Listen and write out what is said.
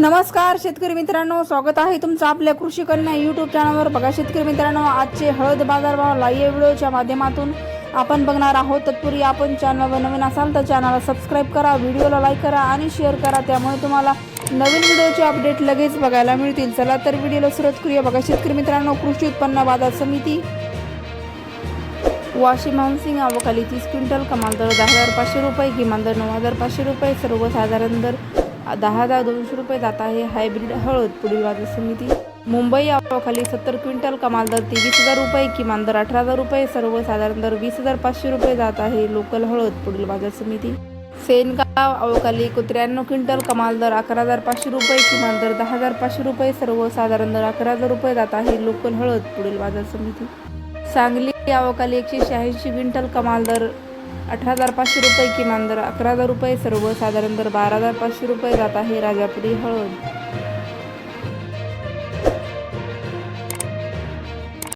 नमस्कार शेतकरी मित्रांनो. स्वागत आहे तुमचं आपल्या कृषी कन्या यूट्यूब चॅनलवर बघा शेतकरी मित्रांनो आजचे हळद बाजारभाव लाईव्ह व्हिडिओच्या माध्यमातून आपण बघणार आहोत. तत्पूर्वी आपण चॅनलवर नवीन असाल तर चॅनलला सबस्क्राईब करा व्हिडिओला लाईक करा आणि शेअर करा. त्यामुळे तुम्हाला नवीन व्हिडिओचे अपडेट लगेच बघायला मिळतील. चला तर व्हिडिओला सुरुवात करूया. बघा शेतकरी मित्रांनो कृषी उत्पन्न बाजार समिती वाशिम मानसिंग अवकाली तीस क्विंटल कमाल दर दहा हजार पाचशे रुपये किमान दर नऊ हजार पाचशे रुपये सर्वसाधारण दर दहा हजार दोनशे रुपये जात आहे हायब्रिड हळद पुढील बाजार समिती. मुंबई आवाखाली सत्तर क्विंटल कमाल दर तेवीस हजार रुपये किमान दर अठरा हजार रुपये सर्वसाधारण दर वीस हजार पाचशे रुपये जात आहे लोकल हळद पुढील बाजार समिती. सेनगाव अवकाली त्र्याण्णव क्विंटल कमाल दर अकरा हजार पाचशे रुपये किमान दर दहा हजार पाचशे रुपये सर्वसाधारण दर अकरा हजार रुपये जात आहे लोकल हळद पुढील बाजार समिती. सांगली अवकाली एकशे शहाऐंशी क्विंटल कमाल दर अठरा हजार पाचशे रुपये किमान दर अकरा हजार रुपये सर्वसाधारण दर बारा हजार पाचशे रुपये जात आहे राजापुरी हळद.